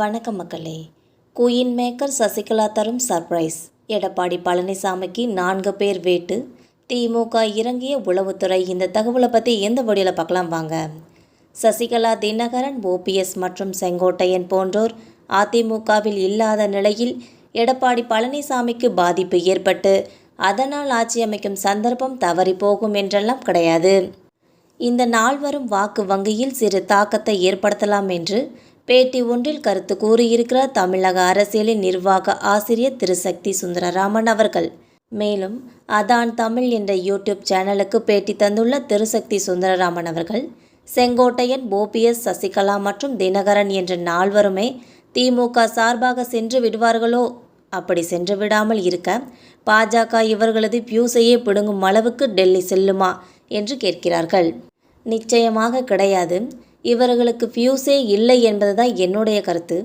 வணக்கம் மக்களே. Queen maker Sasikala தரும் சர்ப்ரைஸ். எடப்பாடி பழனிசாமிக்கு நான்கு பேர் வேட்டு. திமுக இறங்கிய உளவுத்துறை இந்த தகவலை பற்றி எந்த வழியில் பார்க்கலாம் வாங்க. சசிகலா தினகரன் ஓபிஎஸ் மற்றும் செங்கோட்டையன் போன்றோர் அதிமுகவில் இல்லாத நிலையில் எடப்பாடி பழனிசாமிக்கு பாதிப்பு ஏற்பட்டு அதனால் ஆட்சி அமைக்கும் சந்தர்ப்பம் தவறி போகும் என்றெல்லாம் கிடையாது. இந்த நால்வரும் வாக்கு வங்கியில் சிறு தாக்கத்தை ஏற்படுத்தலாம் என்று பேட்டி ஒன்றில் கருத்து கூறியிருக்கிறார் தமிழக அரசியலின் நிர்வாக ஆசிரியர் திருசக்தி சுந்தரராமன் அவர்கள். மேலும் அதான் தமிழ் என்ற யூடியூப் சேனலுக்கு பேட்டி தந்துள்ள திருசக்தி சுந்தரராமன் அவர்கள் செங்கோட்டையன் ஓபிஎஸ் சசிகலா மற்றும் தினகரன் என்ற நால்வருமே திமுக சார்பாக சென்று விடுவார்களோ? அப்படி சென்று விடாமல் இருக்க பாஜக இவர்களது பியூசையே பிடுங்கும் அளவுக்கு டெல்லி செல்லுமா? என்று கேட்கிறார்கள். நிச்சயமாக கிடையாது. இவர்களுக்கு ஃபியூஸே இல்லை என்பதுதான் என்னுடைய கருத்து.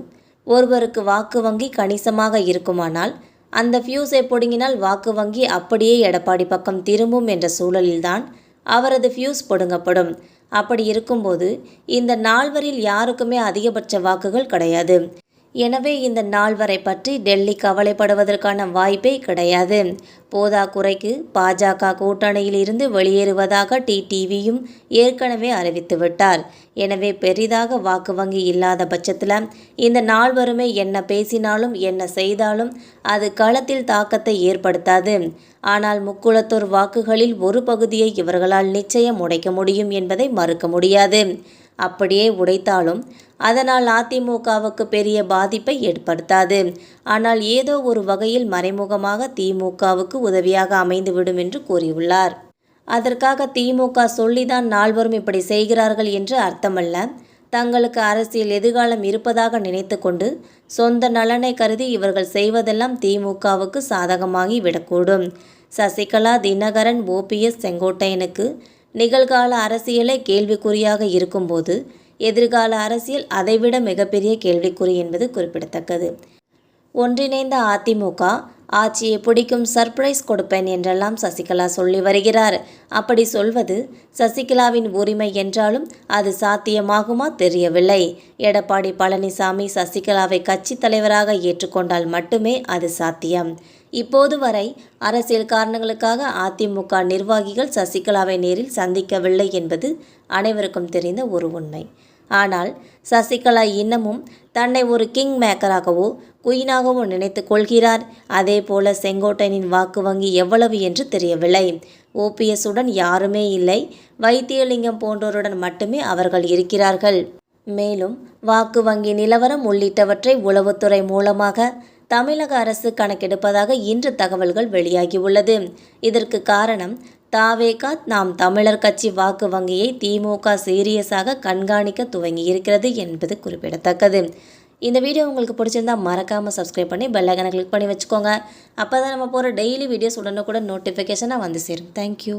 ஒருவருக்கு வாக்கு வங்கி கணிசமாக இருக்குமானால் அந்த ஃபியூஸை பிடுங்கினால் வாக்கு வங்கி அப்படியே எடப்பாடி பக்கம் திரும்பும் என்ற சூழலில்தான் அவரது ஃபியூஸ் பிடுங்கப்படும். அப்படி இருக்கும்போது இந்த நால்வரில் யாருக்குமே அதிகபட்ச வாக்குகள் கிடையாது. எனவே இந்த நால்வரை பற்றி டெல்லி கவலைப்படுவதற்கான வாய்ப்பே கிடையாது. போதாக்குறைக்கு பாஜக கூட்டணியில் இருந்து வெளியேறுவதாக டிடிவியும் ஏற்கனவே அறிவித்துவிட்டார் எனவே பெரிதாக வாக்கு வங்கி இல்லாத பட்சத்தில் இந்த நால்வருமே என்ன பேசினாலும் என்ன செய்தாலும் அது களத்தில் தாக்கத்தை ஏற்படுத்தாது. ஆனால் முக்குளத்தூர் வாக்குகளில் ஒரு பகுதியை இவர்களால் நிச்சயம் உடைக்க முடியும் என்பதை மறுக்க முடியாது. அப்படியே உடைத்தாலும் அதனால் அதிமுகவுக்கு பெரிய பாதிப்பை ஏற்படுத்தாது. ஆனால் ஏதோ ஒரு வகையில் மறைமுகமாக திமுகவுக்கு உதவியாக அமைந்துவிடும் என்று கூறியுள்ளார். அதற்காக திமுக சொல்லிதான் நால்வரும் இப்படி செய்கிறார்கள் என்று அர்த்தமல்ல. தங்களுக்கு அரசியல் எதிர்காலம் இருப்பதாக நினைத்து கொண்டு சொந்த நலனை கருதி இவர்கள் செய்வதெல்லாம் திமுகவுக்கு சாதகமாகி விடக்கூடும். சசிகலா தினகரன் ஓபிஎஸ் செங்கோட்டையனுக்கு நிகழ்கால அரசியலே கேள்விக்குறியாக இருக்கும்போது எதிர்கால அரசியல் அதைவிட மிகப்பெரிய கேள்விக்குறி என்பது குறிப்பிடத்தக்கது. ஒன்றிணைந்த அதிமுக ஆட்சியை பிடிக்கும் சர்ப்ரைஸ் கொடுப்பேன் என்றெல்லாம் சசிகலா சொல்லி வருகிறார். அப்படி சொல்வது சசிகலாவின் உரிமை என்றாலும் அது சாத்தியமாகுமா தெரியவில்லை. எடப்பாடி பழனிசாமி சசிகலாவை கட்சித் தலைவராக ஏற்றுக்கொண்டால் மட்டுமே அது சாத்தியம். இப்போது வரை அரசியல் காரணங்களுக்காக அதிமுக நிர்வாகிகள் சசிகலாவை நேரில் சந்திக்கவில்லை என்பது அனைவருக்கும் தெரிந்த ஒரு உண்மை. ஆனால் சசிகலா இன்னமும் தன்னை ஒரு கிங் மேக்கராகவோ குயினாகவோ நினைத்து கொள்கிறார். அதே போல செங்கோட்டையனின் வாக்கு வங்கி எவ்வளவு என்று தெரியவில்லை. ஓபிஎஸ்ஸுடன் யாருமே இல்லை. வைத்தியலிங்கம் போன்றோருடன் மட்டுமே அவர்கள் இருக்கிறார்கள். மேலும் வாக்கு வங்கி நிலவரம் உள்ளிட்டவற்றை உளவுத்துறை மூலமாக தமிழக அரசு கணக்கெடுப்பதாக இன்று தகவல்கள் வெளியாகியுள்ளது. இதற்கு காரணம் தாவேகா நாம் தமிழர் கட்சி வாக்கு வங்கியை திமுக சீரியஸாக கண்காணிக்க துவங்கி இருக்கிறது என்பது குறிப்பிடத்தக்கது. இந்த வீடியோ உங்களுக்கு பிடிச்சிருந்தா மறக்காமல் சப்ஸ்கிரைப் பண்ணி பெல்லைக்கனை கிளிக் பண்ணி வச்சுக்கோங்க. அப்போ தான் நம்ம போகிற டெய்லி வீடியோஸ் உடனுக்குடன் நோட்டிஃபிகேஷனாக வந்து சேரும். தேங்க்யூ